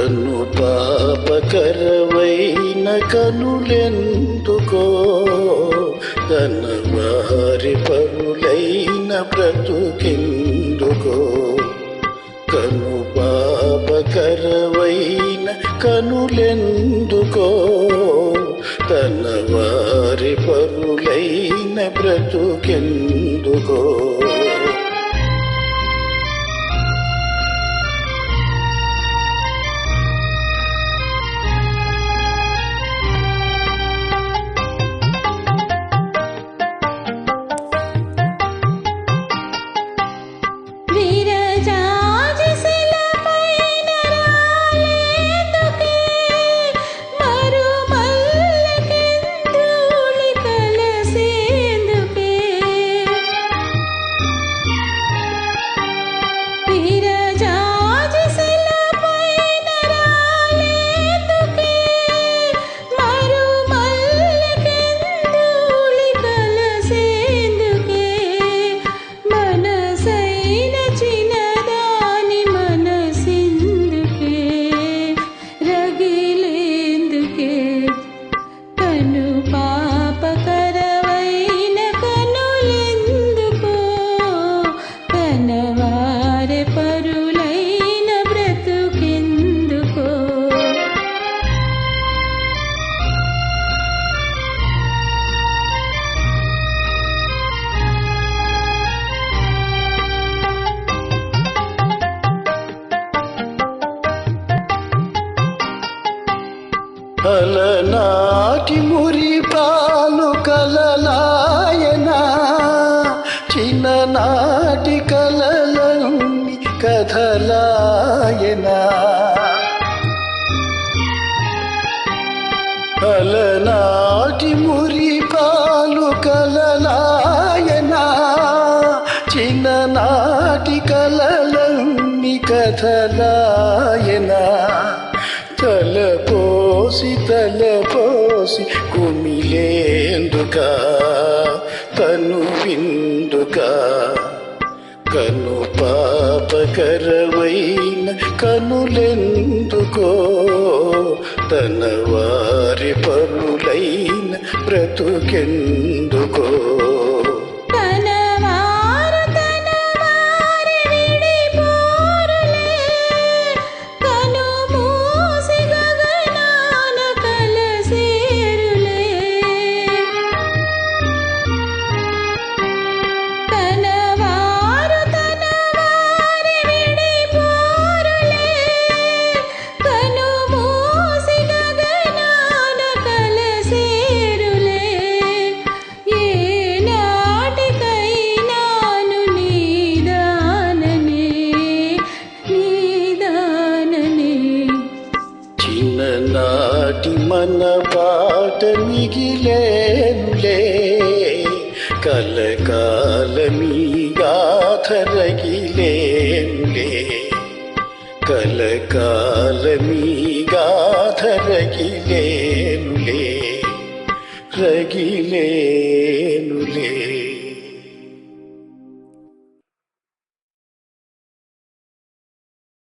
కను పాపకరవైన కనులెందుకో? తన వారి పరులైన బ్రతుకెందుకో? కను పాపకరవైన కనులెందుకో? తన వారి పరులైన బ్రతుకెందుకో? కను పాపకరవైన పాలు కలలాయనా. చిన్ననాటి కలలన్ని కథలాయనా. అలనాటి మురి పాలు కలలాయనా. చిన్ననాటి కలలన్ని కథలా కుమిలేందుక తను విందుక కను పాపకరవైన కనులెందుకో తన వారి పరులైన బ్రతుకెందుకో మన పాట మిగిలేనులే. కలకాలమీ గాథరగిలేనులే కలకాలమీ గాథరగిలేనులే రగిలే